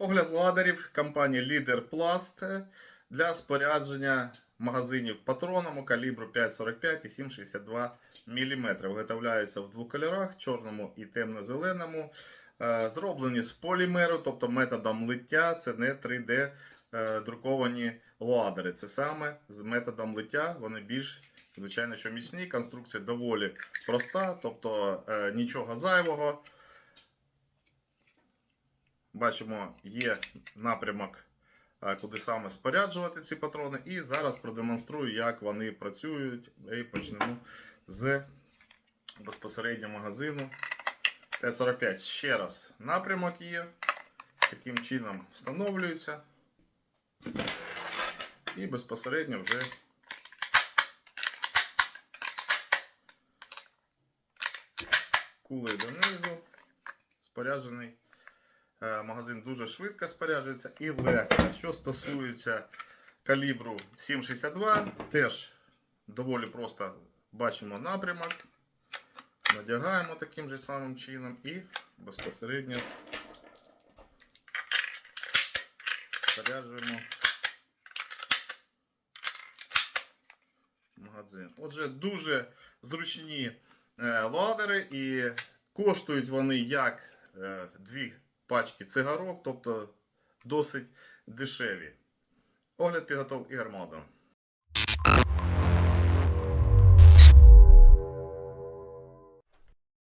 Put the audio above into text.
Огляд ладерів компанії Leader Plast для спорядження магазинів патронами калібру 5,45 і 7,62 мм. Виготовляються в двох кольорах: чорному і темно-зеленому. Е, Зроблені з полімеру, тобто методом лиття, це не 3D е, друковані ладери. Це саме з методом лиття. Вони більш, звичайно, що міцні. Конструкція доволі проста, тобто е, нічого зайвого. Бачимо, є напрямок, е, куди саме споряджувати ці патрони. І зараз продемонструю, як вони працюють. І почнемо з безпосередньо магазину. Т-45. Ще раз, напрямок є. Таким чином встановлюється. І безпосередньо вже кулею донизу споряджений. Е, Магазин дуже швидко споряджується і легко. Що стосується калібру 7,62, теж доволі просто бачимо напрямок. Надягаємо таким же самим чином і безпосередньо споряджуємо магазин. Отже, дуже зручні е, ладери і коштують вони як е, дві пачки цигарок, тобто досить дешеві. Огляд підготовки Молдов.